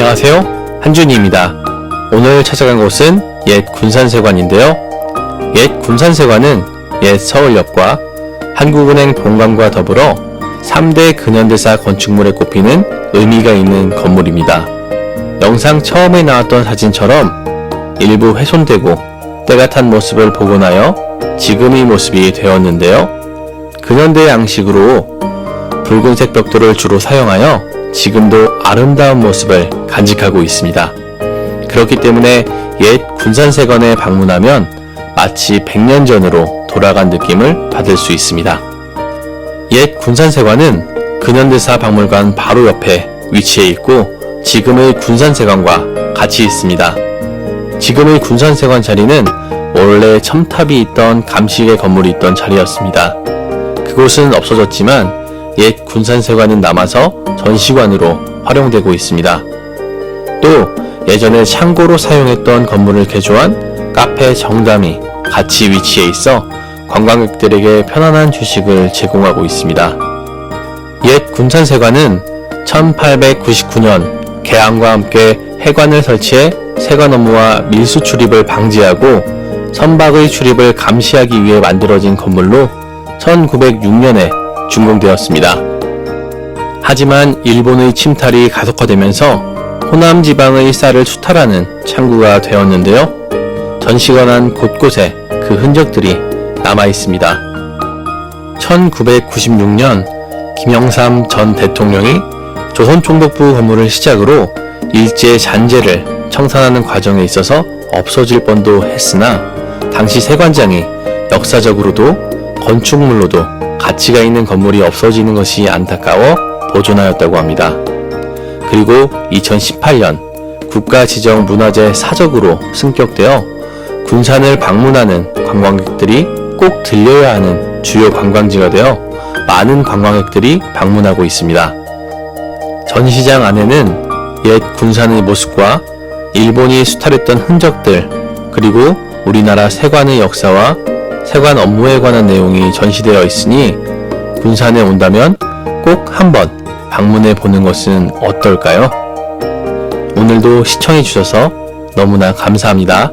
안녕하세요. 한준희입니다. 오늘 찾아간 곳은 옛 군산세관인데요. 옛 군산세관은 옛 서울역과 한국은행 본관과 더불어 3대 근현대사 건축물에 꼽히는 의미가 있는 건물입니다. 영상 처음에 나왔던 사진처럼 일부 훼손되고 때가 탄 모습을 복원하여 지금의 모습이 되었는데요. 근현대 양식으로 붉은색 벽돌을 주로 사용하여 지금도 아름다운 모습을 간직하고 있습니다. 그렇기 때문에 옛 군산세관에 방문하면 마치 100년 전으로 돌아간 느낌을 받을 수 있습니다. 옛 군산세관은 근현대사 박물관 바로 옆에 위치해 있고 지금의 군산세관과 같이 있습니다. 지금의 군산세관 자리는 원래 첨탑이 있던 감식의 건물이 있던 자리였습니다. 그곳은 없어졌지만 옛 군산세관은 남아서 전시관으로 활용되고 있습니다. 또 예전에 창고로 사용했던 건물을 개조한 카페 정담이 같이 위치해 있어 관광객들에게 편안한 휴식을 제공하고 있습니다. 옛 군산세관은 1899년 개항과 함께 해관을 설치해 세관 업무와 밀수 출입을 방지하고 선박의 출입을 감시하기 위해 만들어진 건물로 1906년에 준공되었습니다. 하지만 일본의 침탈이 가속화되면서 호남 지방의 쌀을 수탈하는 창구가 되었는데요. 전시관안 곳곳에 그 흔적들이 남아 있습니다. 1996년 김영삼 전 대통령이 조선총독부 건물을 시작으로 일제 잔재를 청산하는 과정에 있어서 없어질 뻔도 했으나 당시 세관장이 역사적으로도 건축물로도 가치가 있는 건물이 없어지는 것이 안타까워 보존하였다고 합니다. 그리고 2018년 국가지정 문화재 사적으로 승격되어 군산을 방문하는 관광객들이 꼭 들려야 하는 주요 관광지가 되어 많은 관광객들이 방문하고 있습니다. 전시장 안에는 옛 군산의 모습과 일본이 수탈했던 흔적들, 그리고 우리나라 세관의 역사와 세관 업무에 관한 내용이 전시되어 있으니 군산에 온다면 꼭 한번 방문해 보는 것은 어떨까요? 오늘도 시청해 주셔서 너무나 감사합니다.